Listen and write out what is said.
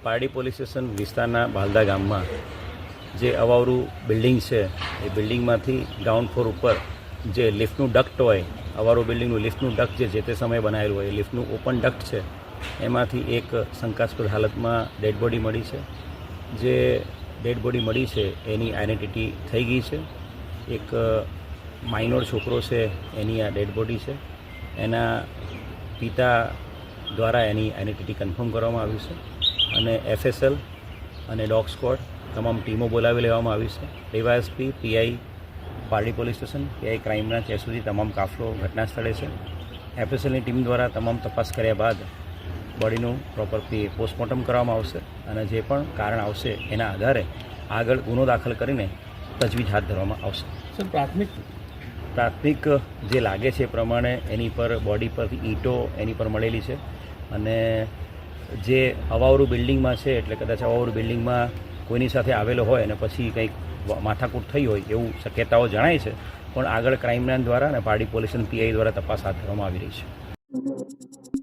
Pardi police station વિસ્તારના બાલદા ગામમાં જે અવાવરું બિલ્ડિંગ છે, એ બિલ્ડિંગમાંથી ગ્રાઉન્ડ ફ્લોર ઉપર જે લિફ્ટનું ડક્ટ હોય અવારું બિલ્ડિંગનું લિફ્ટનું ડક્ટ જે તે સમયે બનાવેલું હોય, એ લિફ્ટનું ઓપન ડક્ટ છે. એમાંથી એક શંકાસ્પદ હાલતમાં ડેડ બોડી મળી છે. જે ડેડ બોડી મળી છે, એની આઈડેન્ટિટી થઈ ગઈ છે. એક માઇનોર છોકરો છે, એની આ ડેડ બોડી છે. એના પિતા દ્વારા એની આઈડેન્ટિટી કન્ફર્મ કરવામાં આવી છે અને એફએસએલ અને ડોગ સ્કોડ તમામ ટીમો બોલાવી લેવામાં આવી છે. DySP PI, Pardi police station, PI crime branch એ સુધી તમામ કાફલો ઘટના સ્થળે છે. એફએસએલની ટીમ દ્વારા તમામ તપાસ કર્યા બાદ બોડીનું પ્રોપર પોસ્ટમોર્ટમ કરવામાં આવશે અને જે પણ કારણ આવશે એના આધારે આગળ ગુનો દાખલ કરીને તજવીજ હાથ ધરવામાં આવશે. સર, પ્રાથમિક પ્રાથમિક જે લાગે છે પ્રમાણે એની પર બોડી પર ઈંટો એની પર મળેલી છે. અને જે અવાવરું બિલ્ડિંગમાં છે, એટલે કદાચ અવાવરું બિલ્ડિંગમાં કોઈની સાથે આવેલો હોય અને પછી કંઈક માથાકૂટ થઈ હોય એવું શક્યતાઓ જણાય છે, પણ આગળ ક્રાઇમ બ્રાન્ચ દ્વારા અને પારડી પોલીસ પીઆઈ દ્વારા તપાસ હાથ ધરવામાં આવી રહી છે.